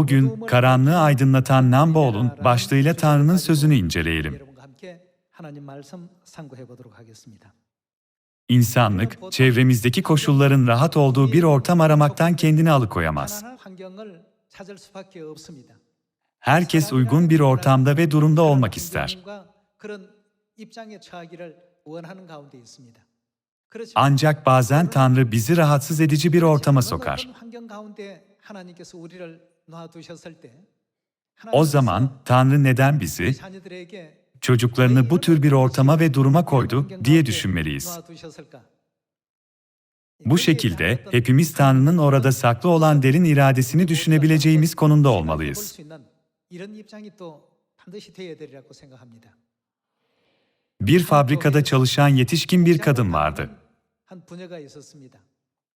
Bugün karanlığı aydınlatan Namboğlu'nun başlığıyla Tanrı'nın sözünü inceleyelim. 여러분과 함께 하나님 말씀 상고해 보도록 하겠습니다. İnsanlık, çevremizdeki koşulların rahat olduğu bir ortam aramaktan kendini alıkoyamaz. 편안한 환경을 찾을 수밖에 없습니다. Herkes uygun bir ortamda ve durumda olmak ister. 환경과 그런 입장에 처하기를 원하는 가운데 있습니다. 그렇지만 Ancak bazen Tanrı bizi rahatsız edici bir ortama sokar. 어떤 환경 가운데 하나님께서 우리를 놔두셨을 때 O zaman Tanrı neden bizi, çocuklarını bu tür bir ortama ve duruma koydu diye düşünmeliyiz. Bu şekilde hepimiz Tanrı'nın orada saklı olan derin iradesini düşünebileceğimiz konumda olmalıyız. Bir fabrikada çalışan yetişkin bir kadın vardı.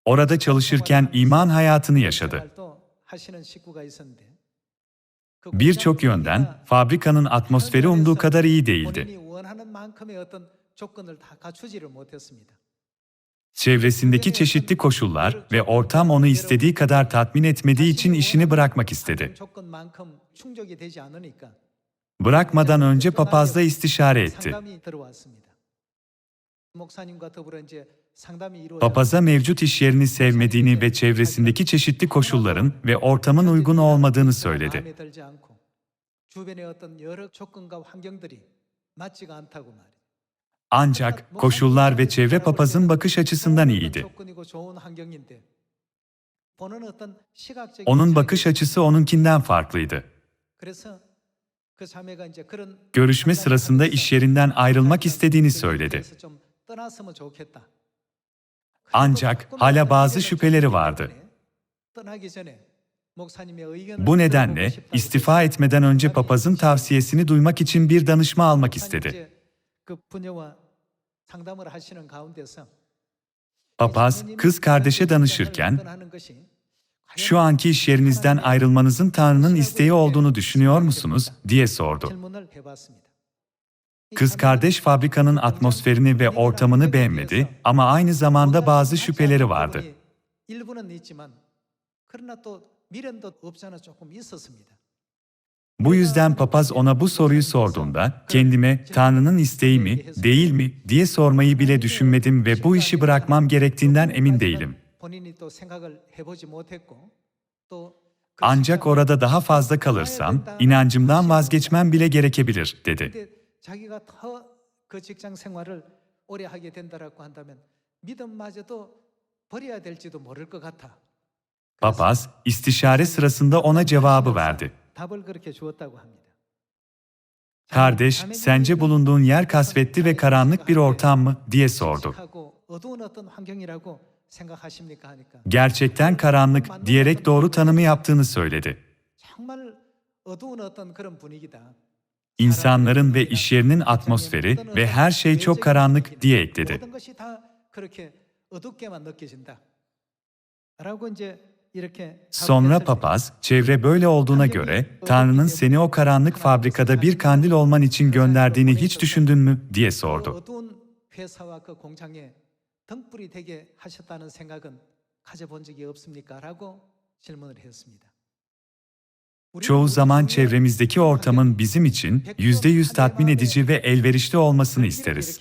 Orada çalışırken iman hayatını yaşadı. Birçok yönden fabrikanın atmosferi umduğu kadar iyi değildi. Çevresindeki çeşitli koşullar ve ortam onu istediği kadar tatmin etmediği için işini bırakmak istedi. Bırakmadan önce papazla istişare etti. Papaza mevcut iş yerini sevmediğini ve çevresindeki çeşitli koşulların ve ortamın uygun olmadığını söyledi. Ancak koşullar ve çevre papazın bakış açısından iyiydi. Onun bakış açısı onunkinden farklıydı. Görüşme sırasında iş yerinden ayrılmak istediğini söyledi. Ancak hala bazı şüpheleri vardı. Bu nedenle istifa etmeden önce papazın tavsiyesini duymak için bir danışma almak istedi. Papaz, kız kardeşe danışırken, şu anki iş yerinizden ayrılmanızın Tanrı'nın isteği olduğunu düşünüyor musunuz diye sordu. Kız kardeş fabrikanın atmosferini ve ortamını beğenmedi ama aynı zamanda bazı şüpheleri vardı. Bu yüzden papaz ona bu soruyu sorduğunda kendime Tanrı'nın isteği mi, değil mi diye sormayı bile düşünmedim ve bu işi bırakmam gerektiğinden emin değilim. Ancak orada daha fazla kalırsam inancımdan vazgeçmem bile gerekebilir dedi. 근데 자기가 더 그 직장 생활을 오래 하게 된다라고 한다면 믿음마저도 버려야 될지도 모를 것 같아. Papaz istişare sırasında ona cevabı verdi. 답을 그렇게 주었다고 합니다. Kardeş, sence bulunduğun yer kasvetli ve karanlık bir ortam mı diye sordu. 칙칙하고 어두운 어떤 환경이라고 생각하십니까 하니까 Gerçekten karanlık diyerek doğru tanımı yaptığını söyledi. İnsanların ve iş yerinin atmosferi ve her şey çok karanlık diye ekledi. 모든 것이 다 그렇게 어둡게만 느껴진다. 라고 이제 이렇게 Sonra papaz, çevre böyle olduğuna göre Tanrı'nın seni o karanlık fabrikada bir kandil olman için gönderdiğini hiç düşündün mü diye 그 sordu. 어두운 회사와 그 공장에 등불이 되게 하셨다는 생각은 가져본 적이 없습니까? 라고 질문을 했습니다. Çoğu zaman çevremizdeki ortamın bizim için yüzde yüz tatmin edici ve elverişli olmasını isteriz.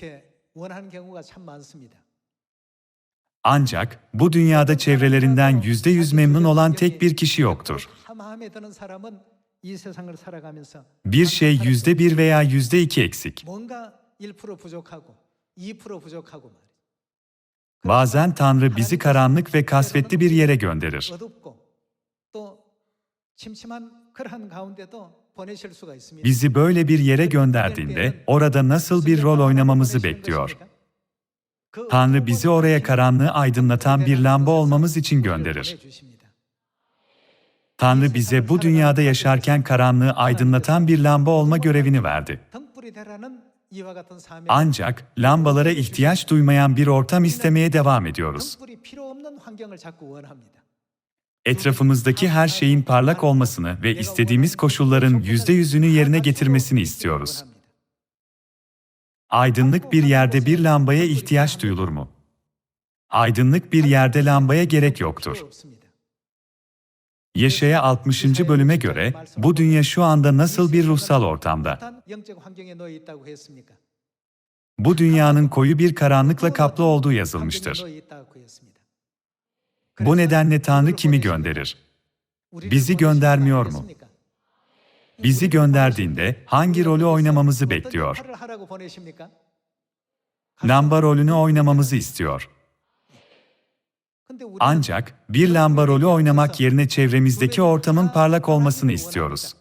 Ancak bu dünyada çevrelerinden yüzde yüz memnun olan tek bir kişi yoktur. Bir şey yüzde bir veya yüzde iki eksik. Bazen Tanrı bizi karanlık ve kasvetli bir yere gönderir. Bizi böyle bir yere gönderdiğinde orada nasıl bir rol oynamamızı bekliyor. Tanrı bizi oraya karanlığı aydınlatan bir lamba olmamız için gönderir. Tanrı bize bu dünyada yaşarken karanlığı aydınlatan bir lamba olma görevini verdi. Ancak lambalara ihtiyaç duymayan bir ortam istemeye devam ediyoruz etrafımızdaki her şeyin parlak olmasını ve istediğimiz koşulların yüzde yüzünü yerine getirmesini istiyoruz. Aydınlık bir yerde bir lambaya ihtiyaç duyulur mu? Aydınlık bir yerde lambaya gerek yoktur. Yaşaya 60. bölüme göre, bu dünya şu anda nasıl bir ruhsal ortamda? Bu dünyanın koyu bir karanlıkla kaplı olduğu yazılmıştır. Bu nedenle Tanrı kimi gönderir? Bizi göndermiyor mu? Bizi gönderdiğinde hangi rolü oynamamızı bekliyor? Lamba rolünü oynamamızı istiyor. Ancak bir lamba rolü oynamak yerine çevremizdeki ortamın parlak olmasını istiyoruz.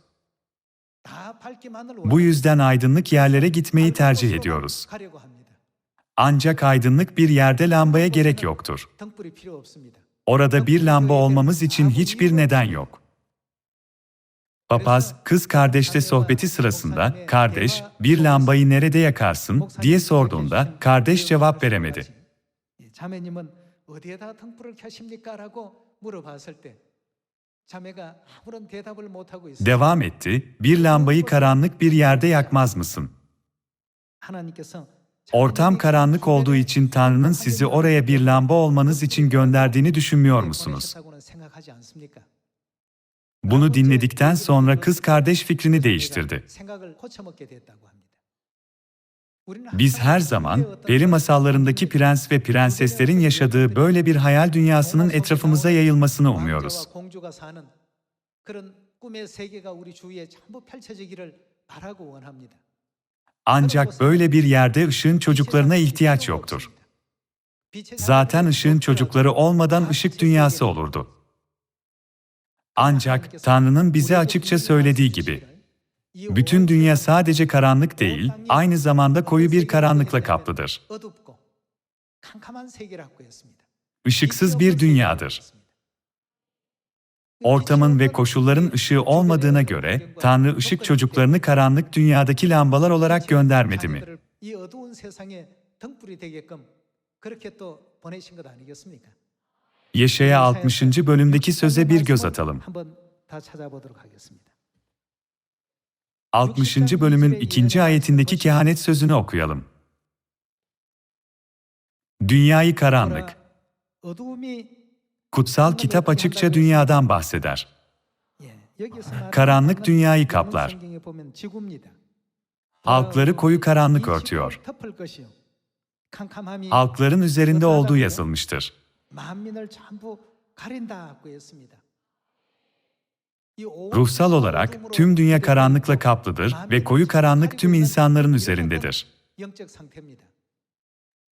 Bu yüzden aydınlık yerlere gitmeyi tercih ediyoruz. Ancak aydınlık bir yerde lambaya gerek yoktur. Orada bir lamba olmamız için hiçbir neden yok. Papaz, kız kardeşte sohbeti sırasında, kardeş, bir lambayı nerede yakarsın diye sorduğunda, kardeş cevap veremedi. Devam etti, bir lambayı karanlık bir yerde yakmaz mısın? 하나님께서 Ortam karanlık olduğu için Tanrı'nın sizi oraya bir lamba olmanız için gönderdiğini düşünmüyor musunuz? 보내셨다고는 생각하지 않습니까? Bunu dinledikten sonra kız kardeş fikrini değiştirdi. 생각을 고쳐먹게 됐다고 합니다. 우리는 Biz her zaman peri masallarındaki prens ve prenseslerin yaşadığı böyle bir hayal dünyasının etrafımıza yayılmasını umuyoruz. 왕자와 공주가 사는 그런 꿈의 세계가 우리 주위에 전부 펼쳐지기를 바라고 원합니다. Ancak böyle bir yerde ışığın çocuklarına ihtiyaç yoktur. Zaten ışığın çocukları olmadan ışık dünyası olurdu. Ancak Tanrı'nın bize açıkça söylediği gibi, bütün dünya sadece karanlık değil, aynı zamanda koyu bir karanlıkla kaplıdır. Işıksız bir dünyadır ortamın ve koşulların ışığı olmadığına göre Tanrı ışık çocuklarını karanlık dünyadaki lambalar olarak göndermedi mi? Yaşaya 60. bölümdeki söze bir göz atalım. 60. bölümün 2. ayetindeki kehanet sözünü okuyalım. Dünyayı karanlık, Kutsal kitap açıkça dünyadan bahseder. Karanlık dünyayı kaplar. Halkları koyu karanlık örtüyor. Halkların üzerinde olduğu yazılmıştır. Ruhsal olarak tüm dünya karanlıkla kaplıdır ve koyu karanlık tüm insanların üzerindedir.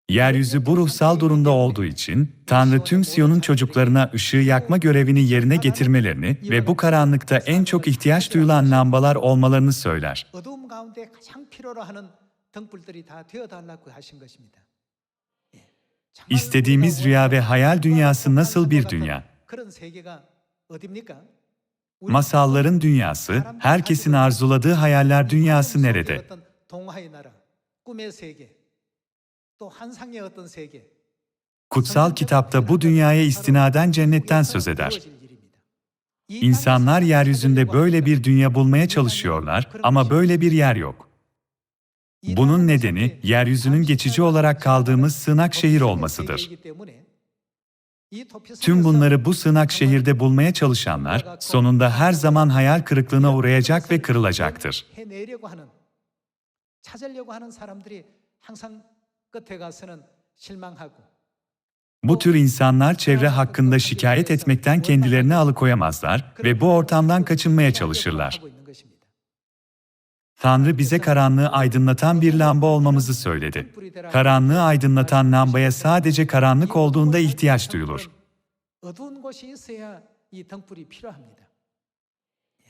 Yeryüzü bu ruhsal durumda olduğu için Tanrı tüm Siyon'un çocuklarına ışığı yakma görevini yerine getirmelerini ve bu karanlıkta en çok ihtiyaç duyulan lambalar olmalarını söyler. İstediğimiz rüya ve hayal dünyası nasıl bir dünya? Masalların dünyası, herkesin arzuladığı hayaller dünyası nerede? Kutsal kitapta bu dünyaya istinaden cennetten söz eder. İnsanlar yeryüzünde böyle bir dünya bulmaya çalışıyorlar ama böyle bir yer yok. Bunun nedeni yeryüzünün geçici olarak kaldığımız sığınak şehir olmasıdır. Tüm bunları bu sığınak şehirde bulmaya çalışanlar sonunda her zaman hayal kırıklığına uğrayacak ve kırılacaktır. 해내려고 하는 찾으려고 하는 사람들이 항상 끝에 가서는 실망하고 Bu tür insanlar çevre hakkında şikayet etmekten kendilerini alıkoyamazlar ve bu ortamdan kaçınmaya çalışırlar. 하고 있는 것입니다. Tanrı bize karanlığı aydınlatan bir lamba olmamızı söyledi. Karanlığı aydınlatan lambaya sadece karanlık olduğunda ihtiyaç duyulur.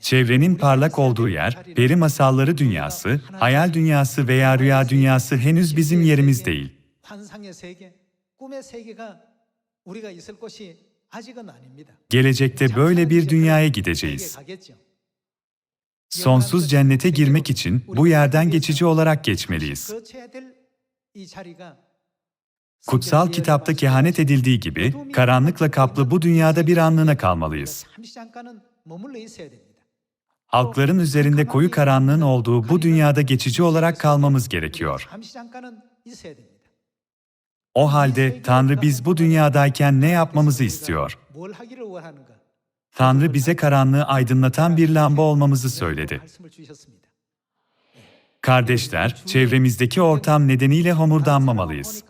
Çevrenin parlak olduğu yer, peri masalları dünyası, hayal dünyası veya rüya dünyası henüz bizim yerimiz değil. Gelecekte böyle bir dünyaya gideceğiz. Sonsuz cennete girmek için bu yerden geçici olarak geçmeliyiz. Kutsal kitapta kehanet edildiği gibi karanlıkla kaplı bu dünyada bir anlığına kalmalıyız halkların üzerinde koyu karanlığın olduğu bu dünyada geçici olarak kalmamız gerekiyor. O halde Tanrı biz bu dünyadayken ne yapmamızı istiyor? Tanrı bize karanlığı aydınlatan bir lamba olmamızı söyledi. Kardeşler, çevremizdeki ortam nedeniyle homurdanmamalıyız.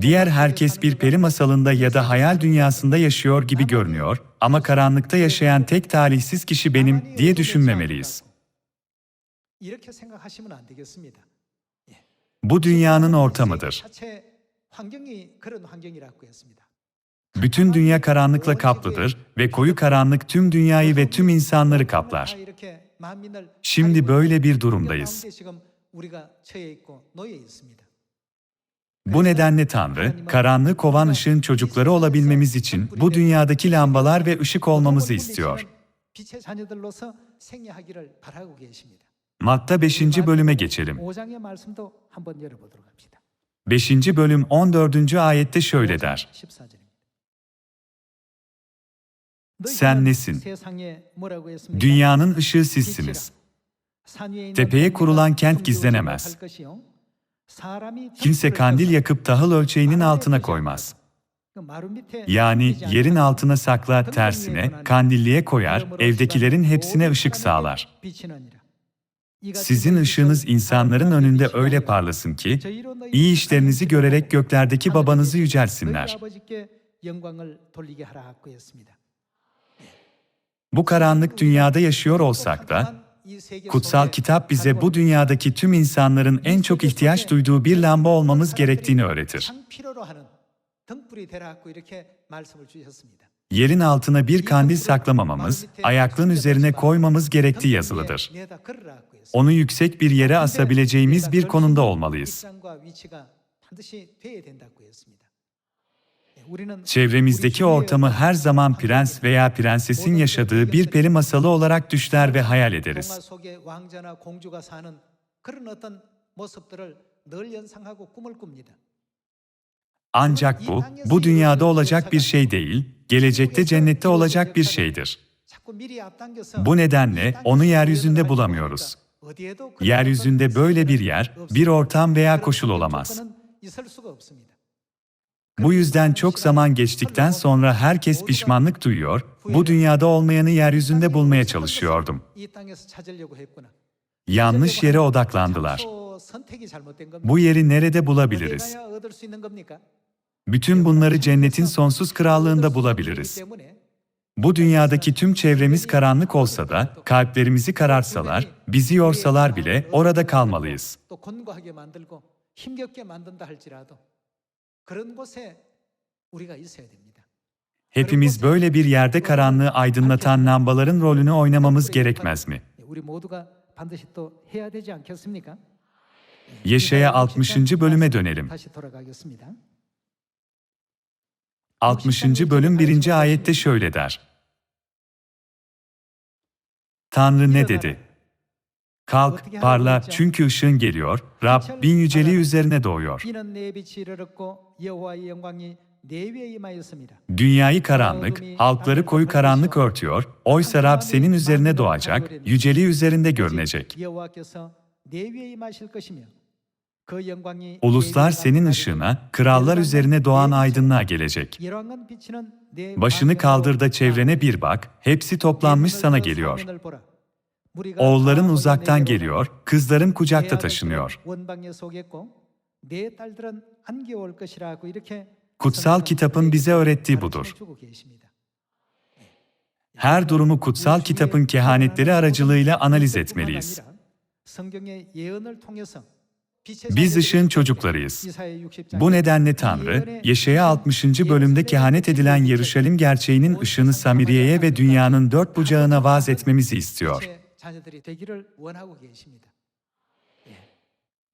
Diğer herkes bir peri masalında ya da hayal dünyasında yaşıyor gibi görünüyor ama karanlıkta yaşayan tek talihsiz kişi benim diye düşünmemeliyiz. Bu dünyanın ortamıdır. Bütün dünya karanlıkla kaplıdır ve koyu karanlık tüm dünyayı ve tüm insanları kaplar. Şimdi böyle bir durumdayız. Bu nedenle Tanrı, karanlığı kovan ışığın çocukları olabilmemiz için bu dünyadaki lambalar ve ışık olmamızı istiyor. Matta 5. bölüme geçelim. 5. bölüm 14. ayette şöyle der. Sen nesin? Dünyanın ışığı sizsiniz. Tepeye kurulan kent gizlenemez. Kimse kandil yakıp tahıl ölçeğinin altına koymaz. Yani yerin altına sakla tersine, kandilliye koyar, evdekilerin hepsine ışık sağlar. Sizin ışığınız insanların önünde öyle parlasın ki, iyi işlerinizi görerek göklerdeki babanızı yücelsinler. Bu karanlık dünyada yaşıyor olsak da, kutsal kitap bize bu dünyadaki tüm insanların en çok ihtiyaç duyduğu bir lamba olmamız gerektiğini öğretir. Yerin altına bir kandil saklamamamız, ayaklığın üzerine koymamız gerektiği yazılıdır. Onu yüksek bir yere asabileceğimiz bir konumda olmalıyız. Çevremizdeki ortamı her zaman prens veya prensesin yaşadığı bir peri masalı olarak düşler ve hayal ederiz. Ancak bu, bu dünyada olacak bir şey değil, gelecekte cennette olacak bir şeydir. Bu nedenle onu yeryüzünde bulamıyoruz. Yeryüzünde böyle bir yer, bir ortam veya koşul olamaz. Bu yüzden çok zaman geçtikten sonra herkes pişmanlık duyuyor, bu dünyada olmayanı yeryüzünde bulmaya çalışıyordum. Yanlış yere odaklandılar. Bu yeri nerede bulabiliriz? Bütün bunları cennetin sonsuz krallığında bulabiliriz. Bu dünyadaki tüm çevremiz karanlık olsa da, kalplerimizi kararsalar, bizi yorsalar bile orada kalmalıyız. Hepimiz böyle bir yerde karanlığı aydınlatan lambaların rolünü oynamamız gerekmez mi? Yeşaya 60. bölüme dönelim. 60. bölüm 1. ayette şöyle der. Tanrı ne dedi? Kalk, parla çünkü ışığın geliyor, Rabbin yüceliği üzerine doğuyor. Dünyayı karanlık, halkları koyu karanlık örtüyor, oysa Rab senin üzerine doğacak, yüceliği üzerinde görünecek. Uluslar senin ışığına, krallar üzerine doğan aydınlığa gelecek. Başını kaldır da çevrene bir bak, hepsi toplanmış sana geliyor. Oğulların uzaktan geliyor, kızların kucakta taşınıyor. Kutsal kitabın bize öğrettiği budur. Her durumu kutsal kitabın kehanetleri aracılığıyla analiz etmeliyiz. Biz ışığın çocuklarıyız. Bu nedenle Tanrı, Yeşaya 60. bölümde kehanet edilen Yeruşalim gerçeğinin ışığını Samiriye'ye ve dünyanın dört bucağına vaaz etmemizi istiyor.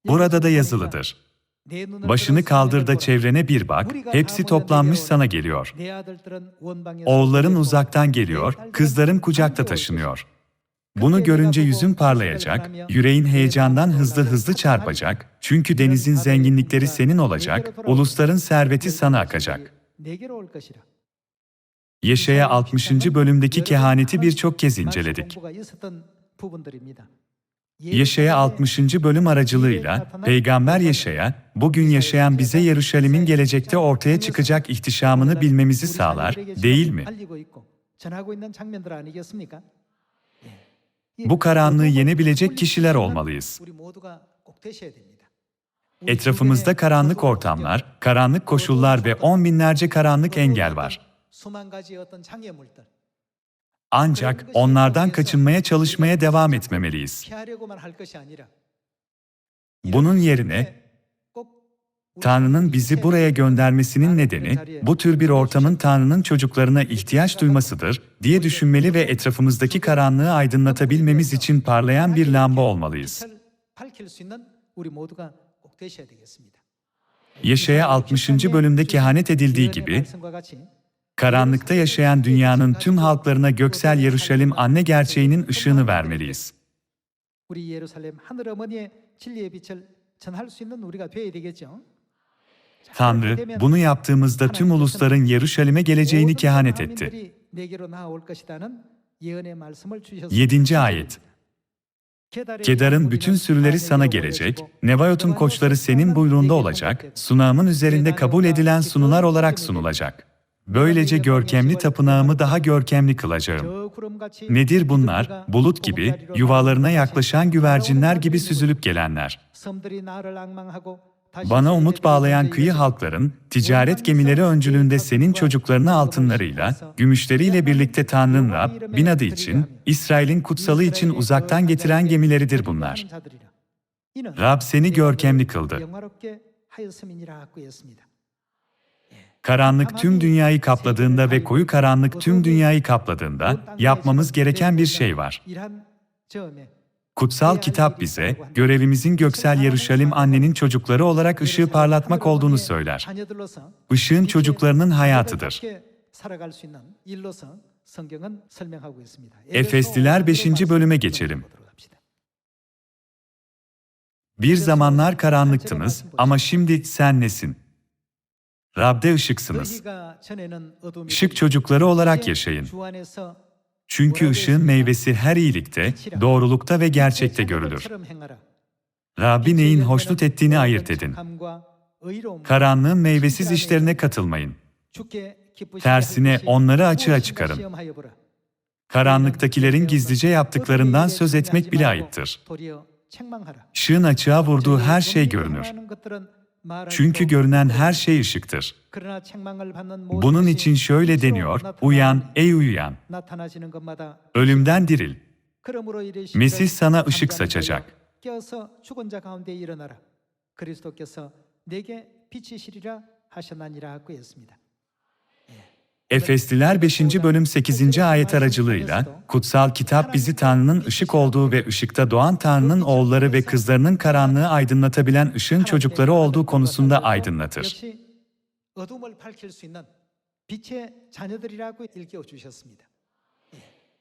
Burada da yazılıdır. Başını kaldır da çevrene bir bak, hepsi toplanmış sana geliyor. Oğulların uzaktan geliyor, kızların kucakta taşınıyor. Bunu görünce yüzün parlayacak, yüreğin heyecandan hızlı hızlı çarpacak, çünkü denizin zenginlikleri senin olacak, ulusların serveti sana akacak. Yeşaya 60. bölümdeki kehaneti birçok kez inceledik. Yeşaya 60. bölüm aracılığıyla Peygamber Yeşaya, bugün yaşayan bize Yeruşalim'in gelecekte ortaya çıkacak ihtişamını bilmemizi sağlar, değil mi? Bu karanlığı yenebilecek kişiler olmalıyız. Etrafımızda karanlık ortamlar, karanlık koşullar ve on binlerce karanlık engel var. Ancak onlardan kaçınmaya çalışmaya devam etmemeliyiz. Bunun yerine Tanrı'nın bizi buraya göndermesinin nedeni bu tür bir ortamın Tanrı'nın çocuklarına ihtiyaç duymasıdır diye düşünmeli ve etrafımızdaki karanlığı aydınlatabilmemiz için parlayan bir lamba olmalıyız. Yeşaya 60. bölümde kehanet edildiği gibi karanlıkta yaşayan dünyanın tüm halklarına göksel Yeruşalim anne gerçeğinin ışığını vermeliyiz. 우리 예루살렘 하늘 어머니의 진리의 빛을 전할 수 있는 우리가 되어야 되겠죠. Tanrı, bunu yaptığımızda tüm ulusların Yeruşalim'e geleceğini kehanet etti. 하나님들이 내게로 나올 것이라는 예언의 말씀을 주셨습니다. 7. ayet Kedar'ın bütün sürüleri sana gelecek, Nebayot'un koçları senin buyruğunda olacak, sunağımın üzerinde kabul edilen sunular olarak sunulacak. Böylece görkemli tapınağımı daha görkemli kılacağım. Nedir bunlar? Bulut gibi, yuvalarına yaklaşan güvercinler gibi süzülüp gelenler. Bana umut bağlayan kıyı halkların, ticaret gemileri öncülüğünde senin çocuklarını altınlarıyla, gümüşleriyle birlikte Tanrı'nın Rab, bin adı için, İsrail'in kutsalı için uzaktan getiren gemileridir bunlar. Rab seni görkemli kıldı. Karanlık tüm dünyayı kapladığında ve koyu karanlık tüm dünyayı kapladığında yapmamız gereken bir şey var. Kutsal kitap bize, görevimizin göksel Yeruşalim annenin çocukları olarak ışığı parlatmak olduğunu söyler. Işığın çocuklarının hayatıdır. Efesliler 5. bölüme geçelim. Bir zamanlar karanlıktınız ama şimdi sen nesin? Rab'de ışıksınız. Işık çocukları olarak yaşayın. Çünkü ışığın meyvesi her iyilikte, doğrulukta ve gerçekte görülür. Rabbi neyin hoşnut ettiğini ayırt edin. Karanlığın meyvesiz işlerine katılmayın. Tersine onları açığa çıkarın. Karanlıktakilerin gizlice yaptıklarından söz etmek bile ayıptır. Işığın açığa vurduğu her şey görünür. Çünkü görünen her şey ışıktır. Bunun için şöyle deniyor, uyan, ey uyuyan, ölümden diril. Mesih sana ışık saçacak. Efesliler 5. bölüm 8. ayet aracılığıyla, kutsal kitap bizi Tanrı'nın ışık olduğu ve ışıkta doğan Tanrı'nın oğulları ve kızlarının karanlığı aydınlatabilen ışığın çocukları olduğu konusunda aydınlatır.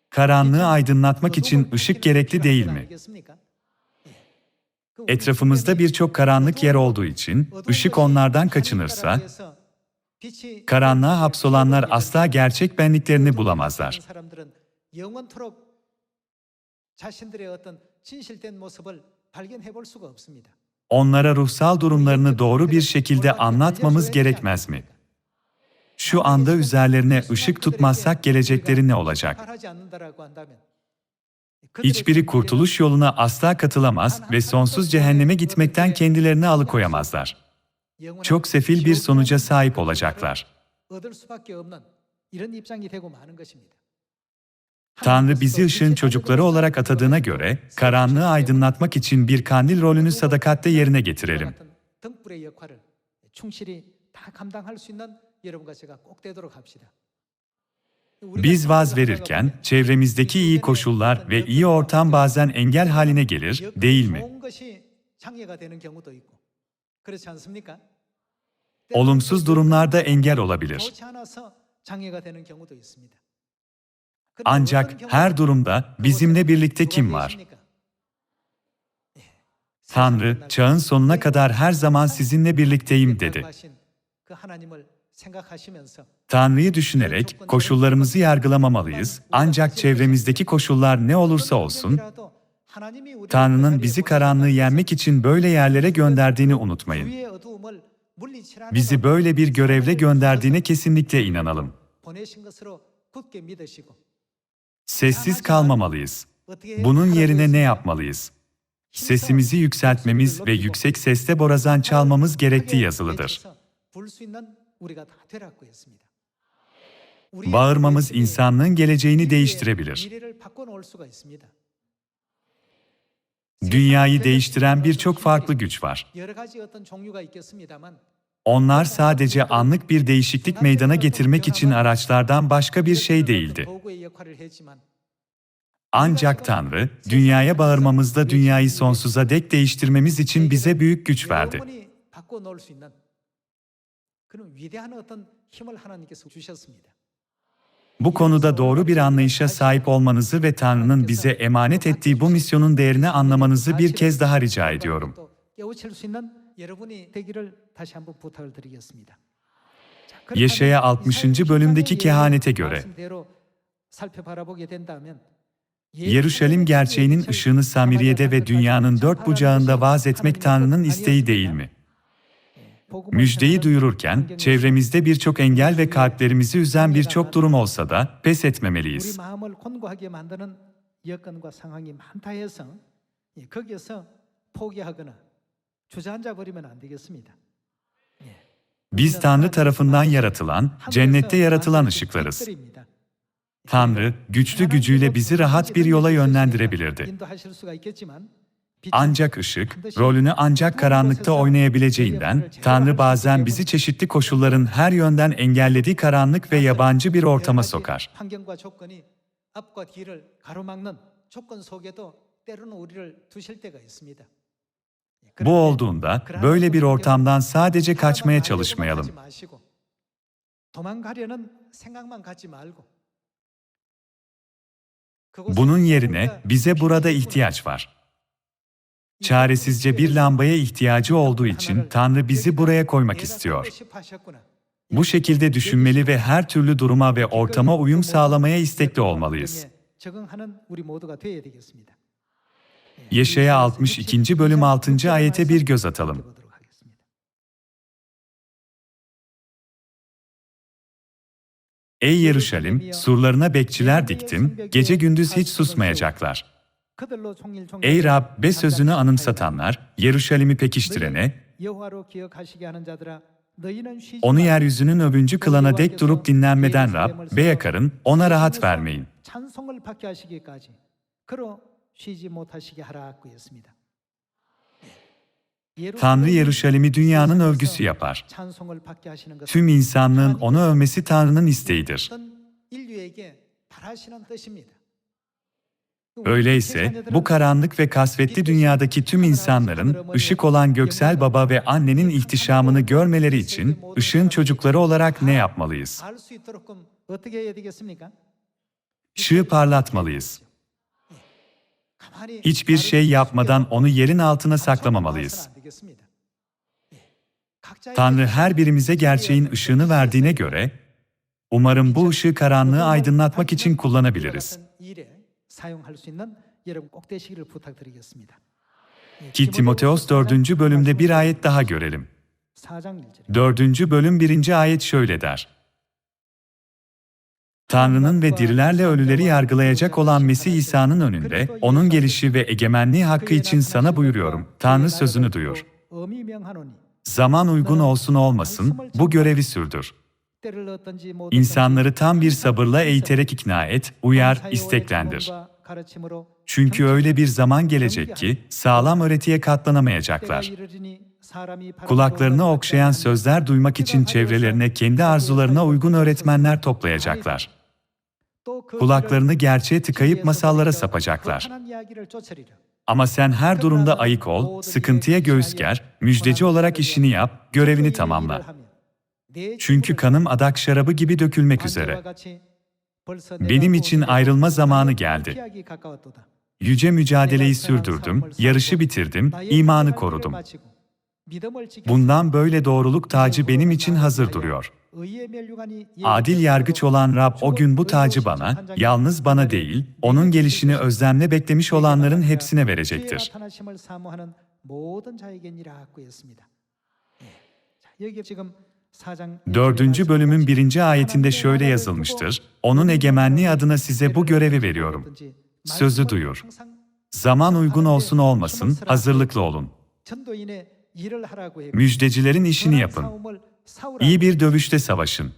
Karanlığı aydınlatmak için ışık gerekli değil mi? Etrafımızda birçok karanlık yer olduğu için, ışık onlardan kaçınırsa, karanlığa hapsolanlar asla gerçek benliklerini bulamazlar. Onlara ruhsal durumlarını doğru bir şekilde anlatmamız gerekmez mi? Şu anda üzerlerine ışık tutmazsak gelecekleri ne olacak? Hiçbiri kurtuluş yoluna asla katılamaz ve sonsuz cehenneme gitmekten kendilerini alıkoyamazlar. Çok sefil bir sonuca sahip olacaklar. Tanrı bizi ışığın çocukları olarak atadığına göre, karanlığı aydınlatmak için bir kandil rolünü sadakatle yerine getirelim. Biz vaz verirken, çevremizdeki iyi koşullar ve iyi ortam bazen engel haline gelir, değil mi? Olumsuz durumlarda engel olabilir. Ancak her durumda bizimle birlikte kim var? Tanrı, çağın sonuna kadar her zaman sizinle birlikteyim dedi. Tanrı'yı düşünerek koşullarımızı yargılamamalıyız ancak çevremizdeki koşullar ne olursa olsun, Tanrı'nın bizi karanlığı yenmek için böyle yerlere gönderdiğini unutmayın. Bizi böyle bir görevle gönderdiğine kesinlikle inanalım. Sessiz kalmamalıyız. Bunun yerine ne yapmalıyız? Sesimizi yükseltmemiz ve yüksek sesle borazan çalmamız gerektiği yazılıdır. Bağırmamız insanlığın geleceğini değiştirebilir. Dünyayı değiştiren birçok farklı güç var. Onlar sadece anlık bir değişiklik meydana getirmek için araçlardan başka bir şey değildi. Ancak Tanrı, dünyaya bağırmamızla dünyayı sonsuza dek değiştirmemiz için bize büyük güç verdi. Bu konuda doğru bir anlayışa sahip olmanızı ve Tanrı'nın bize emanet ettiği bu misyonun değerini anlamanızı bir kez daha rica ediyorum. Yeşaya 60. bölümdeki kehanete göre Yeruşalim gerçeğinin ışığını Samiriye'de ve dünyanın dört bucağında vaaz etmek Tanrı'nın isteği değil mi? Müjdeyi duyururken çevremizde birçok engel ve kalplerimizi üzen birçok durum olsa da pes etmemeliyiz. Biz Tanrı tarafından yaratılan, cennette yaratılan ışıklarız. Tanrı, güçlü gücüyle bizi rahat bir yola yönlendirebilirdi. Ancak ışık, rolünü ancak karanlıkta oynayabileceğinden, Tanrı bazen bizi çeşitli koşulların her yönden engellediği karanlık ve yabancı bir ortama sokar. Bu olduğunda böyle bir ortamdan sadece kaçmaya çalışmayalım. Bunun yerine bize burada ihtiyaç var. Çaresizce bir lambaya ihtiyacı olduğu için Tanrı bizi buraya koymak istiyor. Bu şekilde düşünmeli ve her türlü duruma ve ortama uyum sağlamaya istekli olmalıyız. Yeşaya 62. bölüm 6. ayete bir göz atalım. Ey Yeruşalim, surlarına bekçiler diktin, gece gündüz hiç susmayacaklar. Ey Rab ve sözünü anımsatanlar, Yeruşalim'i pekiştirene, onu yeryüzünün övüncü kılana dek durup dinlenmeden Rab ve yakarın, ona rahat vermeyin. Tanrı Yeruşalim'i dünyanın övgüsü yapar. Tüm insanlığın onu övmesi Tanrı'nın isteğidir. Öyleyse, bu karanlık ve kasvetli dünyadaki tüm insanların, ışık olan göksel baba ve annenin ihtişamını görmeleri için, ışığın çocukları olarak ne yapmalıyız? Işığı parlatmalıyız. Hiçbir şey yapmadan onu yerin altına saklamamalıyız. Tanrı her birimize gerçeğin ışığını verdiğine göre, umarım bu ışığı karanlığı aydınlatmak için kullanabiliriz. 일에 사용할 수 있는 여러분 꼭 되시기를 부탁드리겠습니다. 예, Ki Timoteos 4. bölümde bir ayet daha görelim. 4장 1절. 4. bölüm 1. ayet şöyle der. Tanrı'nın ve dirilerle ölüleri yargılayacak olan Mesih İsa'nın önünde, onun gelişi ve egemenliği hakkı için sana buyuruyorum. Tanrı sözünü duyur. 어미 명하노니 Zaman uygun olsun olmasın, bu görevi sürdür. İnsanları tam bir sabırla eğiterek ikna et, uyar, isteklendir. Çünkü öyle bir zaman gelecek ki sağlam öğretiye katlanamayacaklar. Kulaklarını okşayan sözler duymak için çevrelerine kendi arzularına uygun öğretmenler toplayacaklar. Kulaklarını gerçeğe tıkayıp masallara sapacaklar. Ama sen her durumda ayık ol, sıkıntıya göğüs ger, müjdeci olarak işini yap, görevini tamamla. Çünkü kanım adak şarabı gibi dökülmek üzere. Benim için ayrılma zamanı geldi. Yüce mücadeleyi sürdürdüm, yarışı bitirdim, imanı korudum. Bundan böyle doğruluk tacı benim için hazır duruyor. Adil yargıç olan Rab o gün bu tacı bana, yalnız bana değil, onun gelişini özlemle beklemiş olanların hepsine verecektir. 4. bölümün 1. ayetinde şöyle yazılmıştır. Onun egemenliği adına size bu görevi veriyorum. Sözü duyur. Zaman uygun olsun olmasın, hazırlıklı olun. Müjdecilerin işini yapın. İyi bir dövüşte savaşın.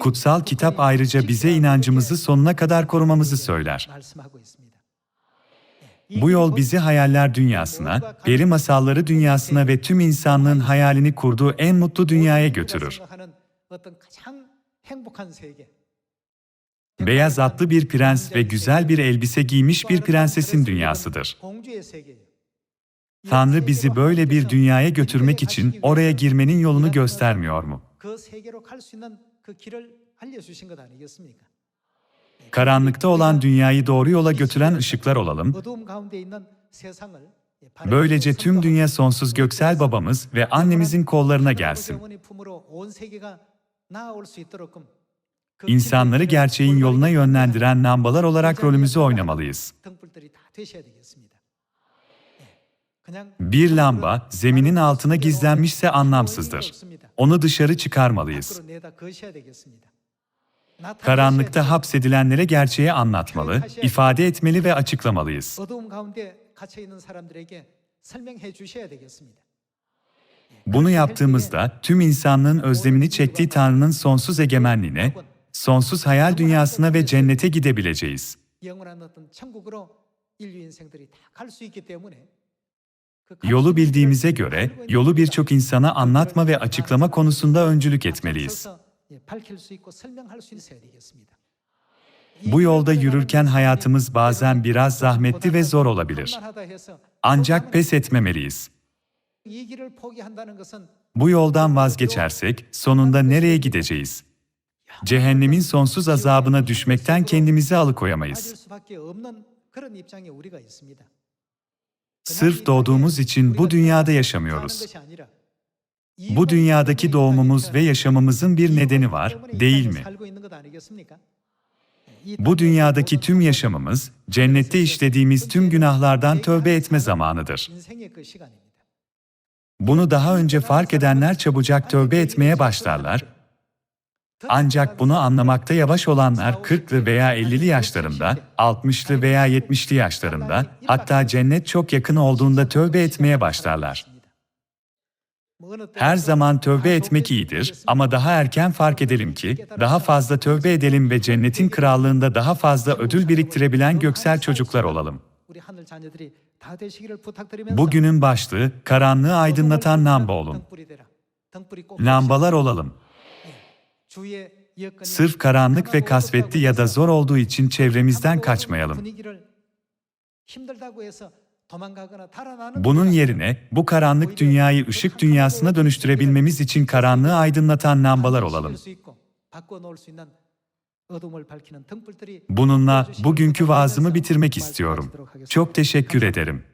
Kutsal kitap ayrıca bize inancımızı sonuna kadar korumamızı söyler. Bu yol bizi hayaller dünyasına, peri masalları dünyasına ve tüm insanlığın hayalini kurduğu en mutlu dünyaya götürür. Beyaz atlı bir prens ve güzel bir elbise giymiş bir prensesin dünyasıdır. Tanrı bizi böyle bir dünyaya götürmek için oraya girmenin yolunu göstermiyor mu? Karanlıkta olan dünyayı doğru yola götüren ışıklar olalım. Böylece tüm dünya sonsuz göksel babamız ve annemizin kollarına gelsin. İnsanları gerçeğin yoluna yönlendiren lambalar olarak rolümüzü oynamalıyız. Bir lamba zeminin altına gizlenmişse anlamsızdır. Onu dışarı çıkarmalıyız. Karanlıkta hapsedilenlere gerçeği anlatmalı, ifade etmeli ve açıklamalıyız. Bunu yaptığımızda tüm insanlığın özlemini çektiği Tanrı'nın sonsuz egemenliğine, sonsuz hayal dünyasına ve cennete gidebileceğiz. Yolu bildiğimize göre, yolu birçok insana anlatma ve açıklama konusunda öncülük etmeliyiz. Bu yolda yürürken hayatımız bazen biraz zahmetli ve zor olabilir. Ancak pes etmemeliyiz. Bu yoldan vazgeçersek sonunda nereye gideceğiz? Cehennemin sonsuz azabına düşmekten kendimizi alıkoyamayız. Sırf doğduğumuz için bu dünyada yaşamıyoruz. Bu dünyadaki doğumumuz ve yaşamımızın bir nedeni var, değil mi? Bu dünyadaki tüm yaşamımız, cennette işlediğimiz tüm günahlardan tövbe etme zamanıdır. Bunu daha önce fark edenler çabucak tövbe etmeye başlarlar. Ancak bunu anlamakta yavaş olanlar 40'lı veya 50'li yaşlarında, 60'lı veya 70'li yaşlarında, hatta cennet çok yakın olduğunda tövbe etmeye başlarlar. Her zaman tövbe etmek iyidir ama daha erken fark edelim ki, daha fazla tövbe edelim ve cennetin krallığında daha fazla ödül biriktirebilen göksel çocuklar olalım. Bugünün başlığı, karanlığı aydınlatan lamba olun. Lambalar olalım. Sırf karanlık ve kasvetli ya da zor olduğu için çevremizden kaçmayalım. Bunun yerine bu karanlık dünyayı ışık dünyasına dönüştürebilmemiz için karanlığı aydınlatan lambalar olalım. Bununla bugünkü vaazımı bitirmek istiyorum. Çok teşekkür ederim.